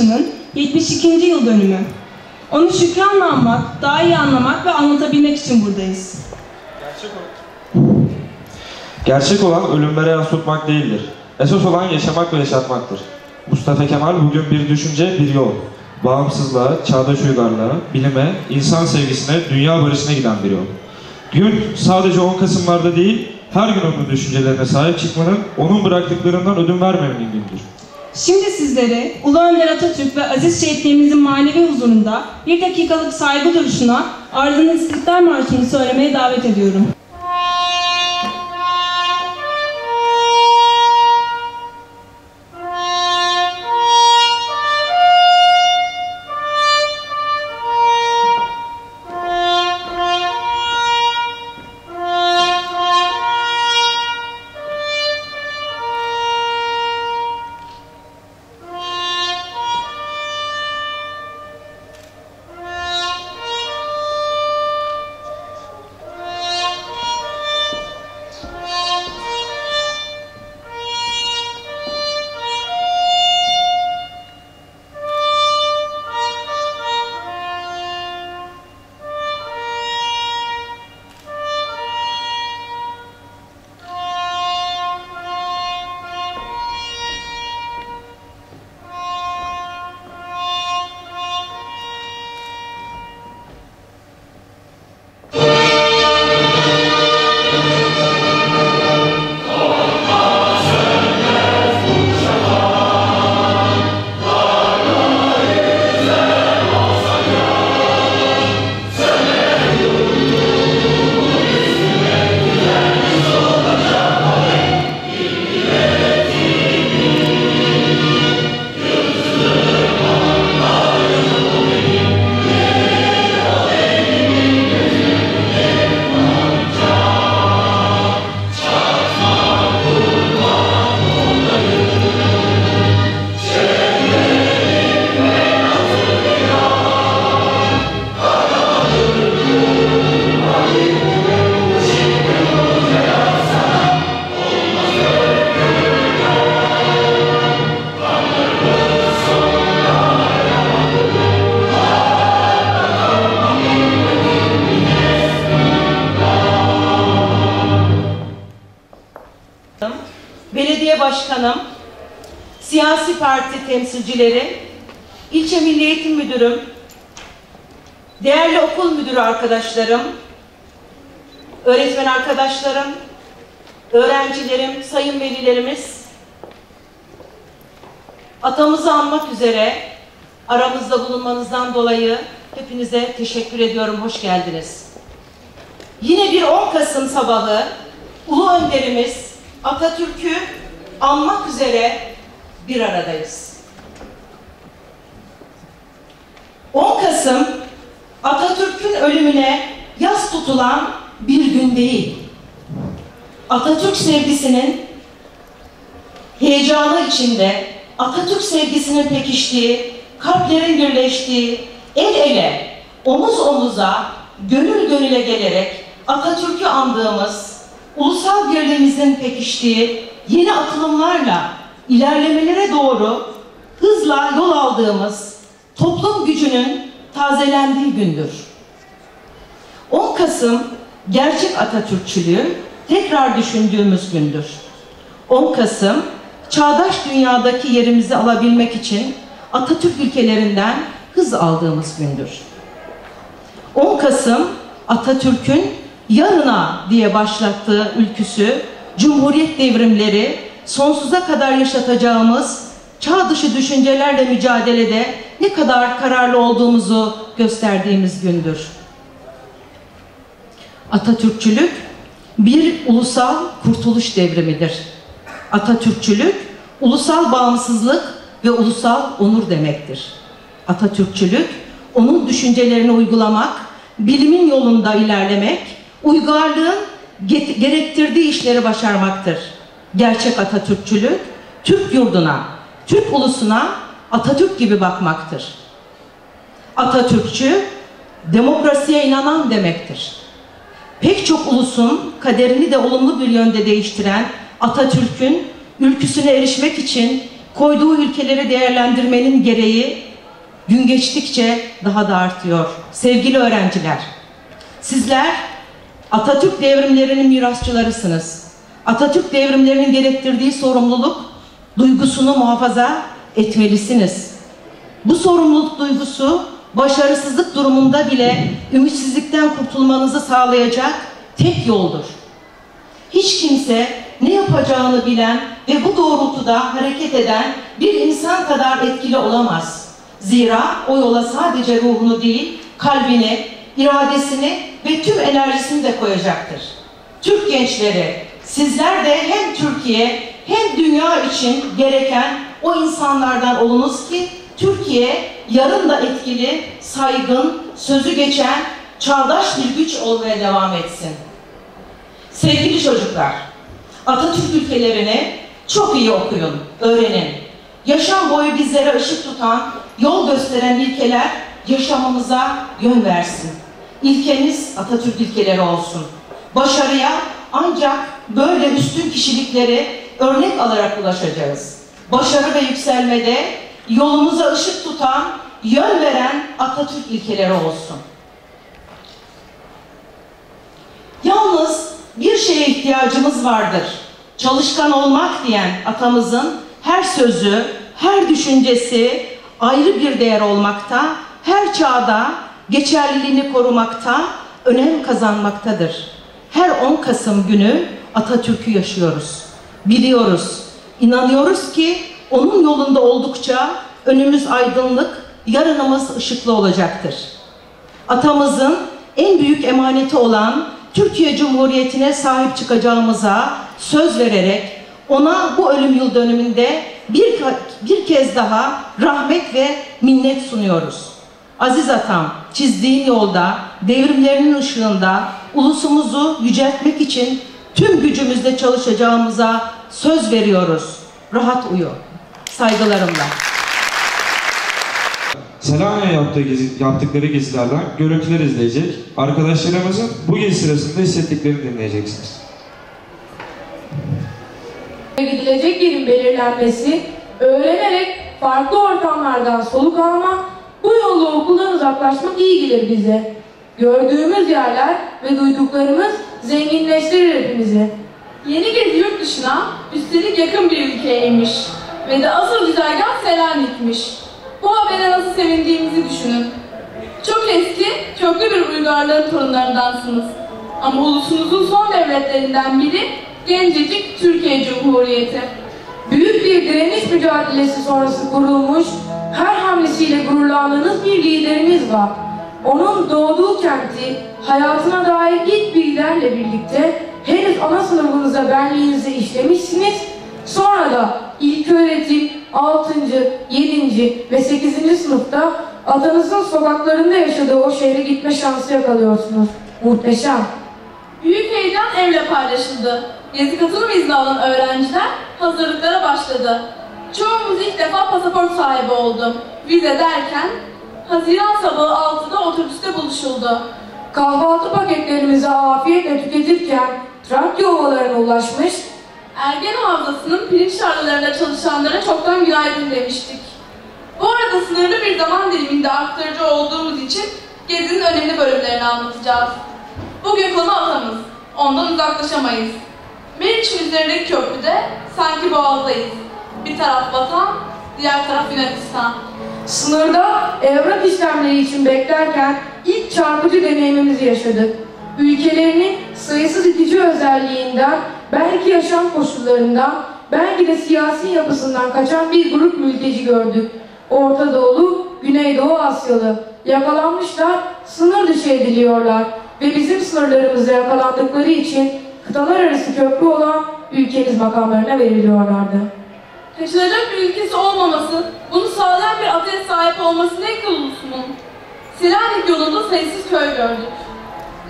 ayrılışının 72. yıl dönümü. Onu şükranla anmak, daha iyi anlamak ve anlatabilmek için buradayız. Gerçek olan ölümlere yas tutmak değildir. Esas olan yaşamak ve yaşatmaktır. Mustafa Kemal bugün bir düşünce, bir yol. Bağımsızlığa, çağdaş uygarlığa, bilime, insan sevgisine, dünya barışına giden bir yol. Gün sadece 10 Kasımlarda değil, her gün onun düşüncelerine sahip çıkmanın, onun bıraktıklarından ödün vermemenin gündür. Şimdi sizleri Ulu Önder Atatürk ve aziz şehitlerimizin manevi huzurunda bir dakikalık saygı duruşuna ardından İstiklal Marşı'nı söylemeye davet ediyorum. Başkanım, siyasi parti temsilcileri, ilçe milli eğitim müdürüm, değerli okul müdürü arkadaşlarım, öğretmen arkadaşlarım, öğrencilerim, sayın velilerimiz, atamızı anmak üzere aramızda bulunmanızdan dolayı hepinize teşekkür ediyorum, hoş geldiniz. Yine bir 10 Kasım sabahı Ulu Önderimiz Atatürk'ü anmak üzere bir aradayız. 10 Kasım Atatürk'ün ölümüne yas tutulan bir gün değil. Atatürk sevgisinin heyecanı içinde Atatürk sevgisinin pekiştiği, kalplerin birleştiği, el ele, omuz omuza, gönül gönüle gelerek Atatürk'ü andığımız, ulusal birliğimizin pekiştiği yeni atılımlarla ilerlemelere doğru hızla yol aldığımız toplum gücünün tazelendiği gündür. 10 Kasım gerçek Atatürkçülüğü tekrar düşündüğümüz gündür. 10 Kasım çağdaş dünyadaki yerimizi alabilmek için Atatürk ülkelerinden hız aldığımız gündür. 10 Kasım Atatürk'ün yarına diye başlattığı ülküsü, Cumhuriyet devrimleri, sonsuza kadar yaşatacağımız çağ dışı düşüncelerle mücadelede ne kadar kararlı olduğumuzu gösterdiğimiz gündür. Atatürkçülük bir ulusal kurtuluş devrimidir. Atatürkçülük ulusal bağımsızlık ve ulusal onur demektir. Atatürkçülük onun düşüncelerini uygulamak, bilimin yolunda ilerlemek, uygarlığın gerektirdiği işleri başarmaktır. Gerçek Atatürkçülük, Türk yurduna, Türk ulusuna Atatürk gibi bakmaktır. Atatürkçü, demokrasiye inanan demektir. Pek çok ulusun kaderini de olumlu bir yönde değiştiren Atatürk'ün ülküsüne erişmek için koyduğu ülkeleri değerlendirmenin gereği gün geçtikçe daha da artıyor. Sevgili öğrenciler, sizler Atatürk devrimlerinin mirasçılarısınız. Atatürk devrimlerinin gerektirdiği sorumluluk duygusunu muhafaza etmelisiniz. Bu sorumluluk duygusu başarısızlık durumunda bile ümitsizlikten kurtulmanızı sağlayacak tek yoldur. Hiç kimse ne yapacağını bilen ve bu doğrultuda hareket eden bir insan kadar etkili olamaz. Zira o yola sadece ruhunu değil, kalbini, iradesini ve tüm enerjisini de koyacaktır. Türk gençleri, sizler de hem Türkiye hem dünya için gereken o insanlardan olunuz ki Türkiye yarın da etkili, saygın, sözü geçen, çağdaş bir güç olmaya devam etsin. Sevgili çocuklar, Atatürk ülkelerini çok iyi okuyun, öğrenin. Yaşam boyu bizlere ışık tutan, yol gösteren ilkeler yaşamımıza yön versin. İlkemiz Atatürk ilkeleri olsun. Başarıya ancak böyle üstün kişilikleri örnek alarak ulaşacağız. Başarı ve yükselmede yolumuza ışık tutan, yön veren Atatürk ilkeleri olsun. Yalnız bir şeye ihtiyacımız vardır. Çalışkan olmak diyen atamızın her sözü, her düşüncesi ayrı bir değer olmakta, her çağda geçerliliğini korumakta, önem kazanmaktadır. Her 10 Kasım günü Atatürk'ü yaşıyoruz. Biliyoruz, inanıyoruz ki onun yolunda oldukça önümüz aydınlık, yarınımız ışıklı olacaktır. Atamızın en büyük emaneti olan Türkiye Cumhuriyeti'ne sahip çıkacağımıza söz vererek ona bu ölüm yıl dönümünde bir, bir kez daha rahmet ve minnet sunuyoruz. Aziz atam, çizdiğin yolda, devrimlerinin ışığında ulusumuzu yüceltmek için tüm gücümüzle çalışacağımıza söz veriyoruz. Rahat uyu. Saygılarımla. Selanik'e yaptığı gezi, yaptıkları gezilerden görüntüler izleyecek. Arkadaşlarımızın bu gezi sırasında hissettiklerini dinleyeceksiniz. gidilecek yerin belirlenmesi, öğrenerek farklı ortamlardan soluk almak, bu yolla okuldan uzaklaşmak iyi gelir bize. Gördüğümüz yerler ve duyduklarımız zenginleştirir hepimizi. Yeni gezi yurt dışına, üstelik yakın bir ülkeymiş. Ve de asıl güzergah Selanik'miş. Bu habere nasıl sevindiğimizi düşünün. Çok eski, köklü bir uygarlığın torunlarındansınız. Ama ulusunuzun son devletlerinden biri gencecik Türkiye Cumhuriyeti. Büyük bir direniş mücadelesi sonrası kurulmuş, her hamlesiyle gururlandığınız bir lideriniz var. Onun doğduğu kenti, hayatına dair ilk bilgilerle birlikte henüz ana sınıfınıza benliğinizi işlemişsiniz. Sonra da ilk öğretim 6. 7. ve 8. sınıfta atanızın sokaklarında yaşadığı o şehre gitme şansı yakalıyorsunuz. Muhteşem. Büyük heyecan evle paylaşıldı. Gezi katılım izni alan öğrenciler hazırlıklara başladı. Çoğumuz ilk defa pasaport sahibi oldu. Vize derken Haziran sabahı 6'da otobüste buluşuldu. Kahvaltı paketlerimizi afiyetle tüketirken Trakya ovalarına ulaşmış, Ergen Havzası'nın pirinç tarlalarında çalışanlara çoktan günaydın demiştik. Bu arada sınırlı bir zaman diliminde aktarıcı olduğumuz için gezinin önemli bölümlerini anlatacağız. Bugün konu atamız. Ondan uzaklaşamayız. Meriç'in üzerindeki köprüde sanki boğazdayız. Bir taraf vatan, diğer taraf Yunanistan. Sınırda evrak işlemleri için beklerken ilk çarpıcı deneyimimizi yaşadık. Ülkelerinin sayısız itici özelliğinden, belki yaşam koşullarından, belki de siyasi yapısından kaçan bir grup mülteci gördük. Orta Doğulu, Güneydoğu Asyalı. Yakalanmışlar, sınır dışı ediliyorlar ve bizim sınırlarımızda yakalandıkları için kıtalar arası köprü olan ülkemiz makamlarına veriliyorlardı. Kaçınacak bir ülkesi olmaması, bunu sağlayan bir ateş sahip olması ne ulusunun? Selanik yolunda sayısız köy gördük.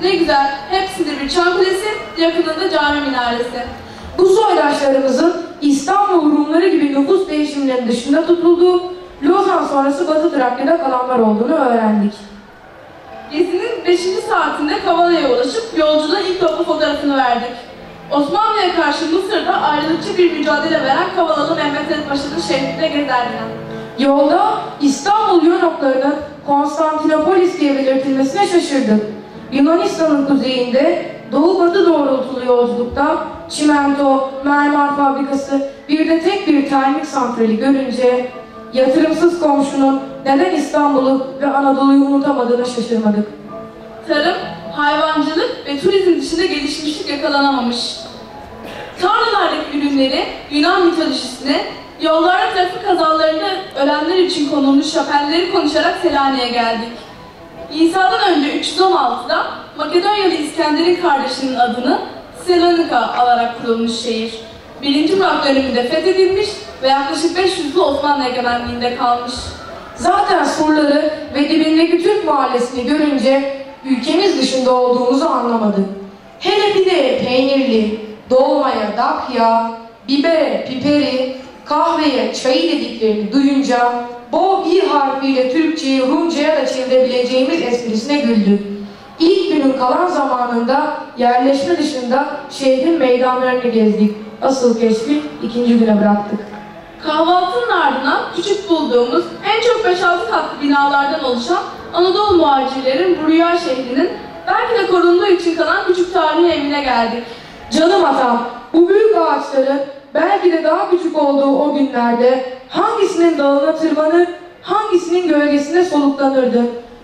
Ne güzel, hepsinde bir çan kulesi, yakınında cami minaresi. Bu soydaşlarımızın İstanbul Rumları gibi nüfus değişimlerinin dışında tutulduğu, Lozan sonrası Batı Trakya'da kalanlar olduğunu öğrendik. Gezinin 5. saatinde Kavala'ya ulaşıp yolculuğa ilk toplu fotoğrafını verdik. Osmanlı'ya karşı Mısır'da ayrılıkçı bir mücadele veren Kavalalı Mehmet Ali Paşa'nın şehrinde gezerken. Yolda İstanbul Yunoklarının Konstantinopolis diye belirtilmesine şaşırdık. Yunanistan'ın kuzeyinde doğu batı doğrultulu yolculukta çimento, mermer fabrikası, bir de tek bir termik santrali görünce yatırımsız komşunun neden İstanbul'u ve Anadolu'yu unutamadığına şaşırmadık. Tarım, hayvancılık ve turizm dışında gelişmişlik yakalanamamış. Tarlalardaki ürünleri Yunan mitolojisine, yollarda trafik kazalarında ölenler için konulmuş şapelleri konuşarak Selanik'e geldik. İsa'dan önce 316'da Makedonyalı İskender'in kardeşinin adını Salonika alarak kurulmuş şehir. 1. Murat döneminde fethedilmiş ve yaklaşık 500 yıl Osmanlı egemenliğinde kalmış. Zaten surları ve dibindeki Türk mahallesini görünce ülkemiz dışında olduğumuzu anlamadık. Hele de peynirli, dolmaya dakya, bibere piperi, kahveye çayı dediklerini duyunca Bo bir harfiyle Türkçeyi Rumca'ya da çevirebileceğimiz esprisine güldük. İlk günün kalan zamanında yerleşme dışında şehrin meydanlarını gezdik. Asıl keşfi ikinci güne bıraktık. Kahvaltının ardından küçük bulduğumuz en çok 5-6 katlı binalardan oluşan Anadolu muhacirlerin bu rüya şehrinin belki de korunduğu için kalan küçük tarihi evine geldik. Canım atam, bu büyük ağaçların belki de daha küçük olduğu o günlerde hangisinin dalına tırmanır, hangisinin gölgesinde soluklanırdı?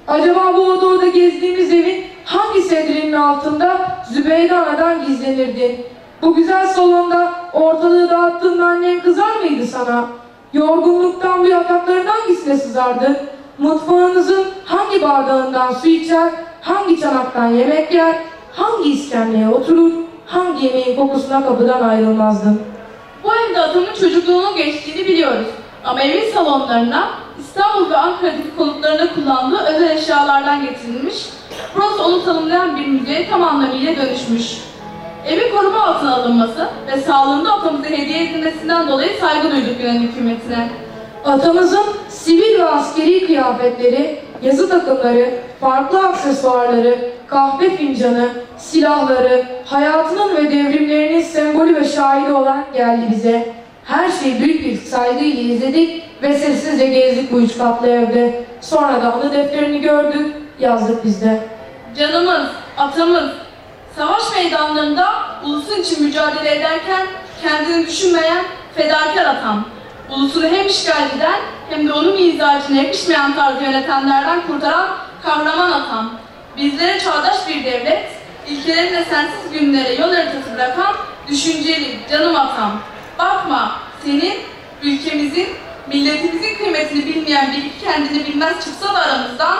Acaba bu odada gezdiğimiz evin hangi sedrinin altında Zübeyde Ana'dan gizlenirdi? Bu güzel salonda ortalığı dağıttığında annen kızar mıydı sana? Yorgunluktan bu yatakların hangisine sızardı? Mutfağınızın hangi bardağından su içer, hangi çanaktan yemek yer, hangi iskemleye oturur, hangi yemeğin kokusuna kapıdan ayrılmazdın? Bu evde adamın çocukluğunun geçtiğini biliyoruz. Ama evin salonlarına İstanbul ve Ankara'daki konutlarında kullandığı özel eşyalardan getirilmiş, burası onu tanımlayan bir müzeye tam anlamıyla dönüşmüş. Evin koruma altına alınması ve sağlığında atamıza hediye edilmesinden dolayı saygı duyduk Yunan hükümetine. Atamızın sivil ve askeri kıyafetleri, yazı takımları, farklı aksesuarları, kahve fincanı, silahları, hayatının ve devrimlerinin sembolü ve şahidi olarak geldi bize. Her şeyi büyük bir saygıyla izledik ve sessizce gezdik bu üç katlı evde. Sonra da anı defterini gördük, yazdık biz de. Canımız, atamız, savaş meydanlarında ulusun için mücadele ederken kendini düşünmeyen fedakar atam. Ulusunu hem işgal eden hem de onun mizacına yakışmayan tarzı yönetenlerden kurtaran kahraman atam. Bizlere çağdaş bir devlet, ilkelerine sensiz günlere yol haritası bırakan düşünceli canım atam. Bakma senin, ülkemizin, milletimizin kıymetini bilmeyen biri kendini bilmez çıksa da aramızdan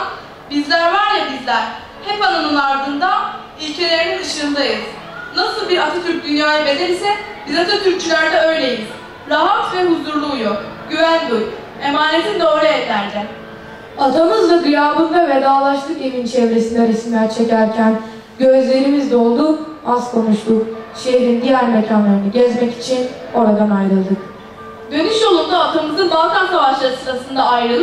bizler var ya bizler hep anının ardında ilkelerinin ışığındayız. Nasıl bir Atatürk dünyaya bedel ise biz Atatürkçüler de öyleyiz. Rahat ve huzurlu uyu, güven duy, emanetin doğru ellerde. Atamızla gıyabında vedalaştık evin çevresinde resimler çekerken. Gözlerimiz doldu, az konuştuk. Şehrin diğer mekanlarını gezmek için oradan ayrıldık. Dönüş yolunda atamızın Balkan Savaşları sırasında ayrılıp